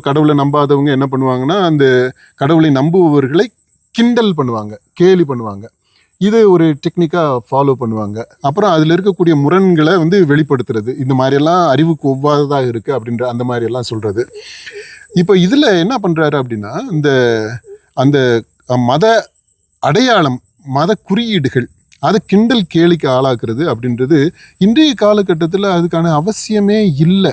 கடவுளை நம்பாதவங்க என்ன பண்ணுவாங்கன்னா அந்த கடவுளை நம்புபவர்களை கிண்டல் பண்ணுவாங்க கேலி பண்ணுவாங்க. இது ஒரு டெக்னிக்காக ஃபாலோ பண்ணுவாங்க. அப்புறம் அதில் இருக்கக்கூடிய முரண்களை வந்து வெளிப்படுத்துறது. இந்த மாதிரியெல்லாம் அறிவுக்கு ஒவ்வாததாக இருக்குது அப்படின்ற அந்த மாதிரியெல்லாம் சொல்கிறது இப்போ இதில் என்ன பண்ணுறாரு அப்படின்னா இந்த அந்த மத அடையாளம் மத குறியீடுகள் அதை கிண்டல் கேலிக்கு ஆளாக்குறது அப்படின்றது இன்றைய காலகட்டத்தில் அதுக்கான அவசியமே இல்லை.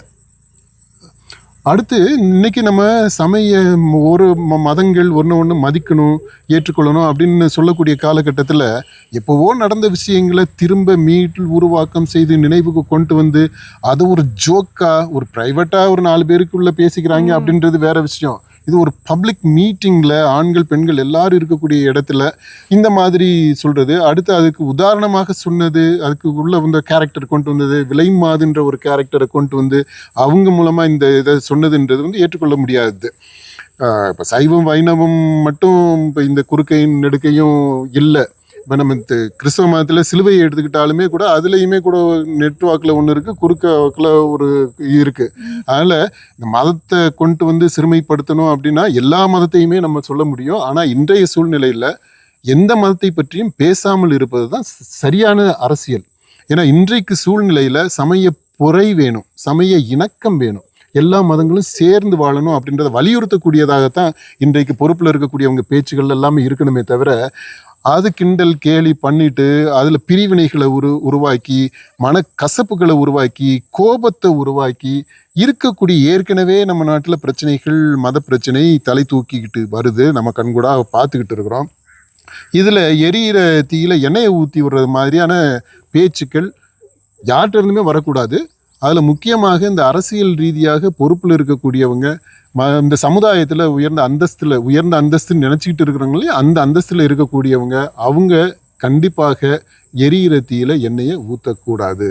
அடுத்து இன்னைக்கு நம்ம சமய ஒரு ம- மதங்கள் ஒன்று ஒன்று மதிக்கணும் ஏற்றுக்கொள்ளணும் அப்படின்னு சொல்லக்கூடிய காலகட்டத்தில் எப்போவோ நடந்த விஷயங்களை திரும்ப மீட்டு உருவாக்கம் செய்து நினைவுக்கு கொண்டு வந்து அதை ஒரு ஜோக்கா ஒரு ப்ரைவேட்டாக ஒரு நாலு பேருக்குள்ள பேசிக்கிறாங்க அப்படின்றது வேற விஷயம். இது ஒரு பப்ளிக் மீட்டிங்கில் ஆண்கள் பெண்கள் எல்லாரும் இருக்கக்கூடிய இடத்துல இந்த மாதிரி சொல்கிறது அடுத்து அதுக்கு உதாரணமாக சொன்னது அதுக்கு உள்ள வந்த கேரக்டர் கொண்டு வந்தது விலைமாதுன்ற ஒரு கேரக்டரை கொண்டு வந்து அவங்க மூலமாக இந்த இதை சொன்னதுன்றது வந்து ஏற்றுக்கொள்ள முடியாது. இப்போ சைவம் வைணவம் மட்டும் இப்போ இந்த குறுக்கையும் நெடுக்கையும் இல்லை. இப்போ நம்ம இந்த கிறிஸ்தவ மதத்தில் சிலுவையை எடுத்துக்கிட்டாலுமே கூட அதுலேயுமே கூட நெட் வாக்கில் ஒன்று இருக்குது குறுக்க வாக்கில் ஒரு இருக்குது அதனால் இந்த மதத்தை கொண்டு வந்து சிறுமைப்படுத்தணும் அப்படின்னா எல்லா மதத்தையுமே நம்ம சொல்ல முடியும். ஆனால் இன்றைய சூழ்நிலையில் எந்த மதத்தை பற்றியும் பேசாமல் இருப்பது தான் சரியான அரசியல். ஏன்னா இன்றைக்கு சூழ்நிலையில் சமய பொறை வேணும் சமய இணக்கம் வேணும். எல்லா மதங்களும் சேர்ந்து வாழணும் அப்படின்றத வலியுறுத்தக்கூடியதாகத்தான் இன்றைக்கு பொறுப்பில் இருக்கக்கூடியவங்க பேச்சுகள் எல்லாமே இருக்கணுமே தவிர அது கிண்டல் கேலி பண்ணிட்டு அதில் பிரிவினைகளை உரு உருவாக்கி மனக்கசப்புகளை உருவாக்கி கோபத்தை உருவாக்கி இருக்கக்கூடிய ஏற்கனவே நம்ம நாட்டில் பிரச்சனைகள் மத பிரச்சனை தலை தூக்கிக்கிட்டு வருது. நம்ம கண்கூடாக பார்த்துக்கிட்டு இருக்கிறோம். இதில் எரியிற தீயில எண்ணெயை ஊற்றி விடுறது மாதிரியான பேச்சுக்கள் யார்கிட்ட இருந்துமே வரக்கூடாது. அதில் முக்கியமாக இந்த அரசியல் ரீதியாக பொறுப்பில் இருக்கக்கூடியவங்க ம இந்த சமுதாயத்தில் உயர்ந்த அந்தஸ்தில் உயர்ந்த அந்தஸ்துன்னு நினச்சிக்கிட்டு இருக்கிறவங்களே அந்த அந்தஸ்தில் இருக்கக்கூடியவங்க அவங்க கண்டிப்பாக எரியிற தீயில எண்ணெயை ஊற்றக்கூடாது